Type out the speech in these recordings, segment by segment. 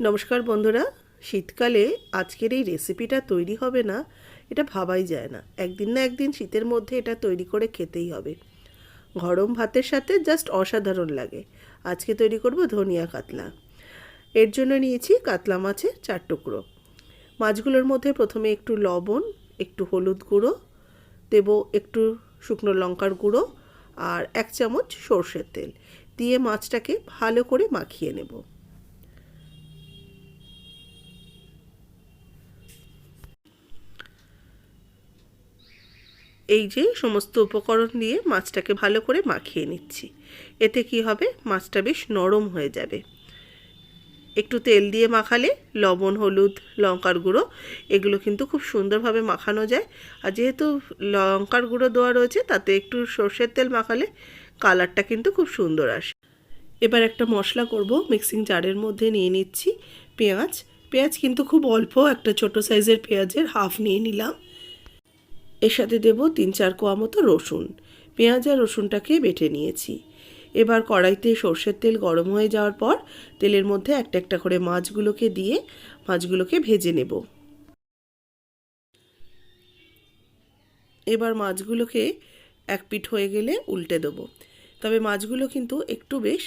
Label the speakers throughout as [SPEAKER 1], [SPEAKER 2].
[SPEAKER 1] নমস্কার বন্ধুরা, শীতকালে আজকের এই রেসিপিটা তৈরি হবে না, এটা ভাবাই যায় না। একদিন না একদিন শীতের মধ্যে এটা তৈরি করে খেতেই হবে। গরম ভাতের সাথে জাস্ট অসাধারণ লাগে। আজকে তৈরি করব ধনিয়া কাতলা। এর জন্য নিয়েছি কাতলা মাছের চার টুকরো। মাছগুলোর মধ্যে প্রথমে একটু লবণ, একটু হলুদ গুঁড়ো, দেব একটু শুকনো লঙ্কার গুঁড়ো আর এক চামচ সর্ষের তেল। দিয়ে মাছটাকে ভালো করে মাখিয়ে নেব। এই যে সমস্ত উপকরণ দিয়ে মাছটাকে ভালো করে মাখিয়ে নিচ্ছি। এতে কি হবে? মাছটা বেশ নরম হয়ে যাবে। একটু তেল দিয়ে মাখালে লবণ, হলুদ, লঙ্কার গুঁড়ো, এগুলো কিন্তু খুব সুন্দরভাবে মাখানো যায়। আর যেহেতু লঙ্কার গুঁড়ো দেওয়া রয়েছে, তাতে একটু সর্ষের তেল মাখালে কালারটা কিন্তু খুব সুন্দর আসে। এবার একটা মশলা করব, মিক্সিং জারের মধ্যে নিয়ে নিচ্ছি পেঁয়াজ। পেঁয়াজ কিন্তু খুব অল্প, একটা ছোট সাইজের পেঁয়াজের হাফ নিয়ে নিলাম। এর সাথে দেব তিন চার কোয়া মতো রসুন। পেঁয়াজ আর রসুনটাকে বেটে নিয়েছি। এবার কড়াইতে সর্ষের তেল গরম হয়ে যাওয়ার পর তেলের মধ্যে একটা একটা করে মাছগুলোকে দিয়ে মাছগুলোকে ভেজে নেব। এবার মাছগুলোকে এক পিঠ হয়ে গেলে উল্টে দেবো। তবে মাছগুলো কিন্তু একটু বেশ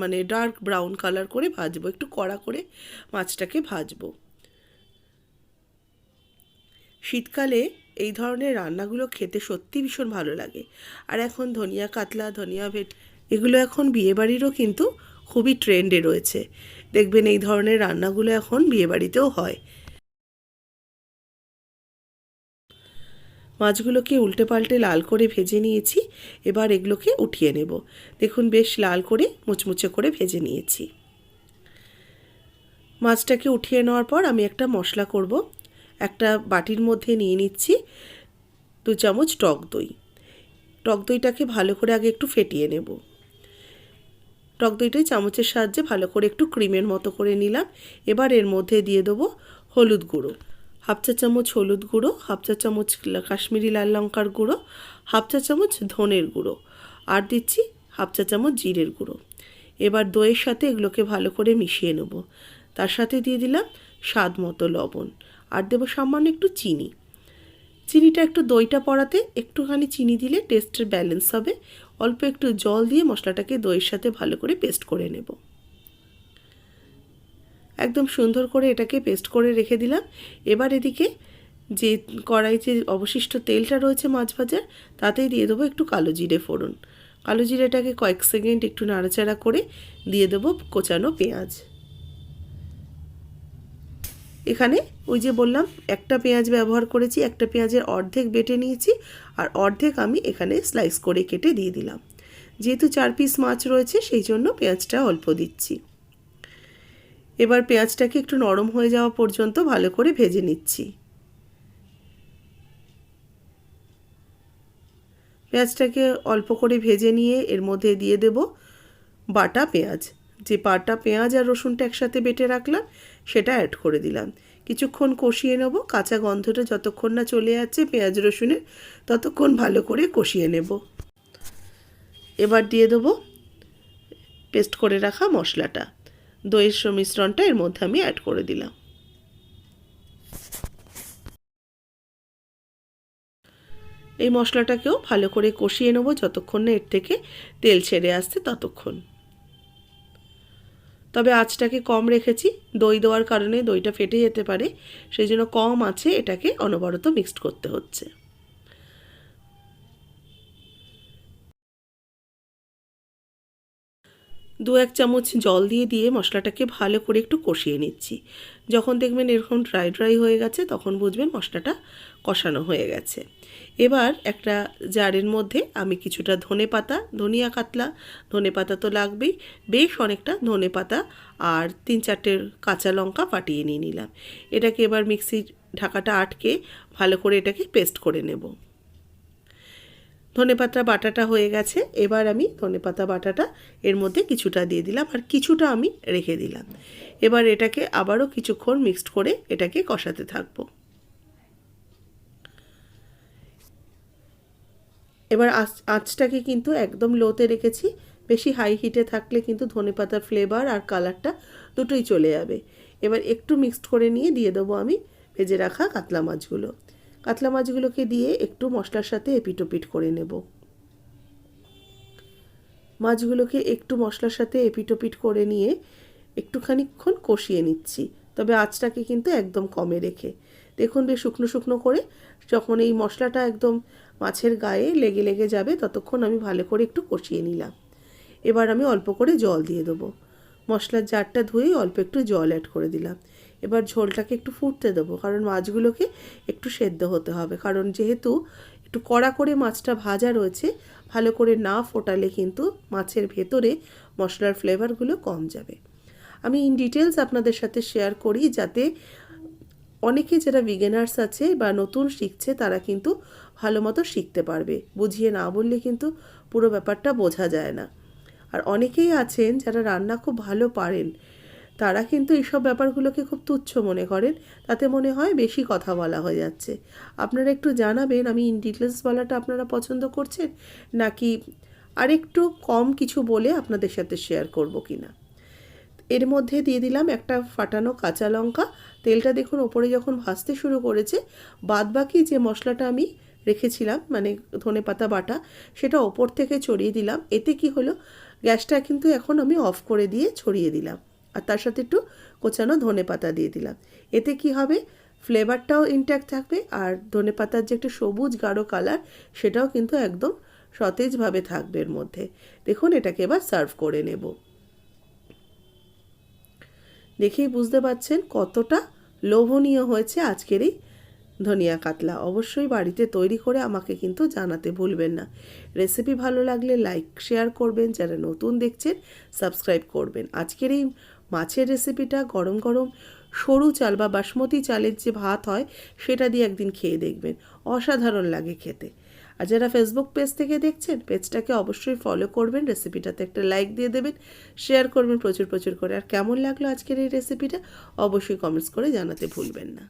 [SPEAKER 1] মানে ডার্ক ব্রাউন কালার করে ভাজবো, একটু কড়া করে মাছটাকে ভাজবো। শীতকালে এই ধরনের রান্নাগুলো খেতে সত্যি ভীষণ ভালো লাগে। আর এখন ধনিয়া কাতলা, ধনিয়া ভেট, এগুলো এখন বিয়েবাড়িরও কিন্তু খুবই ট্রেন্ডে রয়েছে। দেখবেন এই ধরনের রান্নাগুলো এখন বিয়েবাড়িতেও হয়। মাছগুলোকে উল্টে পাল্টে লাল করে ভেজে নিয়েছি, এবার এগুলোকে উঠিয়ে নেব। দেখুন বেশ লাল করে মুচমুচে করে ভেজে নিয়েছি। মাছটাকে উঠিয়ে নেওয়ার পর আমি একটা মশলা করব। একটা বাটির মধ্যে নিয়ে নিচ্ছি দু চামচ টক দই। টক দইটাকে ভালো করে আগে একটু ফেটিয়ে নেব। টক দইটাই চামচের সাহায্যে ভালো করে একটু ক্রিমের মতো করে নিলাম। এবার এর মধ্যে দিয়ে দেবো হলুদ গুঁড়ো। হাফ চা চামচ হলুদ গুঁড়ো, হাফ চা চামচ কাশ্মীরি লাল লঙ্কার গুঁড়ো, হাফ চা চামচ ধনের গুঁড়ো আর দিচ্ছি হাফ চা চামচ জিরের গুঁড়ো। এবার দইয়ের সাথে এগুলোকে ভালো করে মিশিয়ে নেব। তার সাথে দিয়ে দিলাম স্বাদ মতো লবণ। আর দেবো সামান্য একটু চিনি। চিনিটা একটু দইটা পড়াতে একটুখানি চিনি দিলে টেস্টের ব্যালেন্স হবে। অল্প একটু জল দিয়ে মশলাটাকে দইয়ের সাথে ভালো করে পেস্ট করে নেব। একদম সুন্দর করে এটাকে পেস্ট করে রেখে দিলাম। এবার এদিকে যে কড়াই যে অবশিষ্ট তেলটা রয়েছে মাছ ভাজার, তাতেই দিয়ে দেবো একটু কালো জিরে ফোড়ন। কালো জিরেটাকে কয়েক সেকেন্ড একটু নাড়াচাড়া করে দিয়ে দেবো কোচানো পেঁয়াজ। এখানে ওই যে বললাম, একটা পেঁয়াজ ব্যবহার করেছি, একটা পেঁয়াজের অর্ধেক বেটে নিয়েছি, আর অর্ধেক আমি এখানে স্লাইস করে কেটে দিয়ে দিলাম। যেহেতু চার পিস মাছ রয়েছে, সেই জন্য পেঁয়াজটা অল্প দিচ্ছি। এবার পেঁয়াজটাকে একটু নরম হয়ে যাওয়া পর্যন্ত ভালো করে ভেজে নিচ্ছি। পেঁয়াজটাকে অল্প করে ভেজে নিয়ে এর মধ্যে দিয়ে দেব বাটা পেঁয়াজ। যে পাটা পেঁয়াজ আর রসুনটা একসাথে বেটে রাখলাম, সেটা অ্যাড করে দিলাম। কিছুক্ষণ কষিয়ে নেব, কাঁচা গন্ধটা যতক্ষণ না চলে যাচ্ছে পেঁয়াজ, রসুনের, ততক্ষণ ভালো করে কষিয়ে নেব। এবার দিয়ে দেবো পেস্ট করে রাখা মশলাটা। দইয়ের মিশ্রণটা এর মধ্যে আমি অ্যাড করে দিলাম। এই মশলাটাকেও ভালো করে কষিয়ে নেব, যতক্ষণ না এর থেকে তেল ছেড়ে আসছে ততক্ষণ। তবে আঁচটাকে কম রেখেছি, দই দেওয়ার কারণে দইটা ফেটে যেতে পারে সেই জন্য কম আছে এটাকে অনবরত মিক্সড করতে হচ্ছে। দু এক চামচ জল দিয়ে দিয়ে মশলাটাকে ভালো করে একটু কষিয়ে নিচ্ছি। যখন দেখবেন এরকম ড্রাই ড্রাই হয়ে গেছে, তখন বুঝবেন মশলাটা কষানো হয়ে গেছে। এবার একটা জারের মধ্যে আমি কিছুটা ধনে পাতা, ধনিয়া কাতলা, ধনে পাতা তো লাগবেই, বেশ অনেকটা ধনে পাতা আর তিন চারটের কাঁচা লঙ্কা পাটিয়ে নিয়ে নিলাম। এটাকে এবার মিক্সির ঢাকাটা আটকে ভালো করে এটাকে পেস্ট করে নেব। ধনেপাতা বাটাটা হয়ে গেছে, এবার আমি ধনেপাতা বাটাটা এর মধ্যে কিছুটা দিয়ে দিলাম আর কিছুটা আমি রেখে দিলাম। এবার এটাকে আবারও কিছুক্ষণ মিক্সড করে এটাকে কষাতে থাকব। এবার আঁচ আঁচটাকে কিন্তু একদম লোতে রেখেছি। বেশি হাই হিটে থাকলে কিন্তু ধনে পাতার ফ্লেভার আর কালারটা দুটোই চলে যাবে। এবার একটু মিক্সড করে নিয়ে দিয়ে দেবো আমি ভেজে রাখা কাতলা মাছগুলো। কাতলা মাছগুলোকে দিয়ে একটু মশলার সাথে এপিটোপিট করে নেব। মাছগুলোকে একটু মশলার সাথে এপিটোপিট করে নিয়ে একটুখানিক্ষণ কষিয়ে নিচ্ছি। তবে আঁচটাকে কিন্তু একদম কমে রেখে। দেখুন বেশ শুকনো শুকনো করে যখন এই মশলাটা একদম মাছের গায়ে লেগে লেগে যাবে, ততক্ষণ আমি ভালো করে একটু কষিয়ে নিলাম। এবার আমি অল্প করে জল দিয়ে দেবো। মশলার জারটা ধুয়েই অল্প একটু জল অ্যাড করে দিলাম। এবার ঝোলটাকে একটু ফুটতে দেবো, কারণ মাছগুলোকে একটু সেদ্ধ হতে হবে। কারণ যেহেতু একটু কড়া করে মাছটা ভাজা রয়েছে, ভালো করে না ফোটালে কিন্তু মাছের ভেতরে মশলার ফ্লেভারগুলো কম যাবে। আমি ইন ডিটেলস আপনাদের সাথে শেয়ার করি, যাতে অনেকে যারা বিগিনার্স আছে বা নতুন শিখছে, তারা কিন্তু ভালো মতো শিখতে পারবে। বুঝিয়ে না বললে কিন্তু পুরো ব্যাপারটা বোঝা যায় না। আর অনেকেই আছেন যারা রান্না খুব ভালো পারেন, তারা কিন্তু এইসব ব্যাপারগুলোকে খুব তুচ্ছ মনে করেন। তাতে মনে হয় বেশি কথা বলা হয়ে যাচ্ছে। আপনারা একটু জানাবেন, আমি ইন ডিটেলস বলাটা আপনারা পছন্দ করছেন? নাকি আরেকটু কম কিছু বলে আপনাদের সাথে শেয়ার করব কি না এর মধ্যে দিয়ে দিলাম একটা ফাটানো কাঁচা লঙ্কা। তেলটা দেখুন, ওপরে যখন ভাজতে শুরু করেছে, বাদবাকি যে মশলাটা আমি রেখেছিলাম মানে ধনে পাতা বাটা, সেটা ওপর থেকে ছড়িয়ে দিলাম। এতে কি হলো? গ্যাসটা কিন্তু এখন আমি অফ করে দিয়ে ছড়িয়ে দিলাম। আর তার সাথে একটু কোচানো ধনে পাতা দিয়ে দিলাম। এতে কি হবে? ফ্লেভারটাও ইনট্যাক্ট থাকবে আর ধনে পাতার যে একটা সবুজ গাঢ় কালার সেটাও কিন্তু একদম সতেজভাবে থাকবে এর মধ্যে। দেখুন, এটাকে এবার সার্ভ করে নেব। দেখেই বুঝতে পারছেন কতটা লোভনীয় হয়েছে আজকের এই ধনিয়া কাতলা অবশ্যই বাড়িতে তৈরি করে আমাকে কিন্তু জানাতে ভুলবেন না। রেসিপি ভালো লাগলে লাইক, শেয়ার করবেন, যারা নতুন দেখছেন, সাবস্ক্রাইব করবেন। আজকের এই মাছের রেসিপিটা গরম গরম সরু চাল বা বাসমতি চালের যে ভাত হয়, সেটা দিয়ে একদিন খেয়ে দেখবেন। অসাধারণ লাগে খেতে। আর যারা ফেসবুক পেজ থেকে দেখছেন পেজটাকে অবশ্যই ফলো করবেন রেসিপিটাতে একটা লাইক দিয়ে দেবেন শেয়ার করবেন প্রচুর প্রচুর করে। আর কেমন লাগল আজকের এই রেসিপিটা অবশ্যই কমেন্টস করে জানাতে ভুলবেন না।